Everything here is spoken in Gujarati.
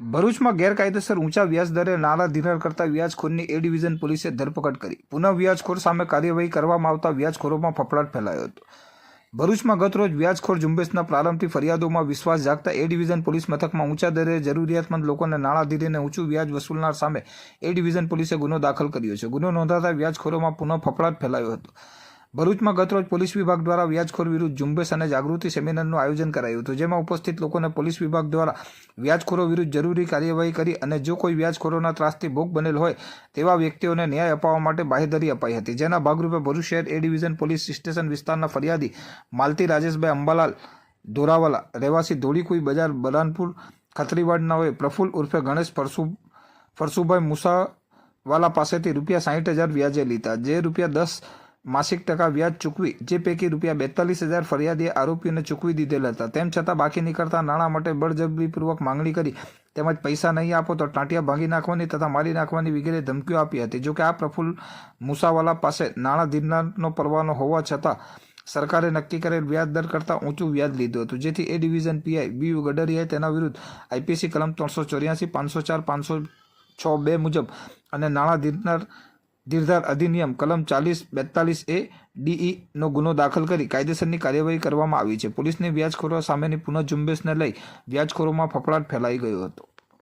ભરૂચમાં ગેરકાયદેસર ઊંચા વ્યાજ દરે નાણાં ધિરાણ કરતા વ્યાજખોરની એ ડિવિઝન પોલીસે ધરપકડ કરી. પુનઃ વ્યાજખોર સામે કાર્યવાહી કરવામાં આવતા વ્યાજખોરોમાં ફફડાટ ફેલાયો હતો. ભરૂચમાં ગતરોજ વ્યાજખોર ઝુંબેશના પ્રારંભથી ફરિયાદોમાં વિશ્વાસ જાગતા એ ડિવિઝન પોલીસ મથકમાં ઊંચા દરે જરૂરિયાતમંદ લોકોને નાણાં ધીરીને ઊંચું વ્યાજ વસૂલનાર સામે એ ડિવિઝન પોલીસે ગુનો દાખલ કર્યો છે. ગુનો નોંધાતા વ્યાજખોરોમાં પુનઃ ફફડાટ ફેલાયો હતો. ભરૂચમાં ગતરોજ પોલીસ વિભાગ દ્વારા વ્યાજખોર વિરુદ્ધ ઝુંબેશ અને જાગૃતિ સેમિનારનું આયોજન કરાયું હતું, જેમાં ઉપસ્થિત લોકોને પોલીસ વિભાગ દ્વારા વ્યાજખોરો વિરુદ્ધ જરૂરી કાર્યવાહી કરી અને જો કોઈ વ્યાજખોરોના ત્રાસથી ભોગ બનેલ હોય, તેવા વ્યક્તિઓને ન્યાય અપાવવા માટે બાહેધરી અપાઈ હતી. જેના ભાગરૂપે ભરૂચ શહેર એ ડિવિઝન પોલીસ સ્ટેશન વિસ્તારના ફરિયાદી માલતી રાજેશભાઈ અંબાલાલ દોરાવાલા રહેવાસી ધોળીકુઈ બજાર બરાનપુર ખત્રીવાડના હોય પ્રફુલ્લ ઉર્ફે ગણેશ ફરસુ ફરસુભાઈ મુસાવાલા પાસેથી રૂપિયા સાહીઠ હજાર વ્યાજે લીધા, જે રૂપિયા દસ માસિક ટકા વ્યાજ ચૂકવી, જે પૈકી રૂપિયા બેતાલીસ હજાર ફરિયાદીએ આરોપીઓને ચૂકવી દીધેલ હતા. તેમ છતાં બાકી નીકળતા નાણાં માટે બળજબરીપૂર્વક માંગણી કરી, તેમજ પૈસા નહીં આપો તો ટાંટિયા ભાંગી નાખવાની તથા મારી નાખવાની વગેરે ધમકીઓ આપી હતી. જોકે આ પ્રફુલ્લ મુસાવાલા પાસે નાણાં ધીરનારનો પરવાનો હોવા છતાં, સરકારે નક્કી કરેલ વ્યાજ દર કરતાં ઊંચું વ્યાજ લીધું હતું. જેથી એ ડિવિઝન પીઆઈ બી ગડરિયાએ તેના વિરુદ્ધ આઈપીસી કલમ ત્રણસો ચોર્યાસી, પાંચસો ચાર, પાંચસો છ બે મુજબ અને નાણાં ધીરનાર ધીરધાર અધિનિયમ કલમ ચાલીસ બેતાલીસ એ ડીઈનો ગુનો દાખલ કરી કાયદેસરની કાર્યવાહી કરવામાં આવી છે. પોલીસની વ્યાજખોરો સામેની પુનઃ ઝુંબેશને લઈ વ્યાજખોરોમાં ફફડાટ ફેલાઈ ગયો હતો.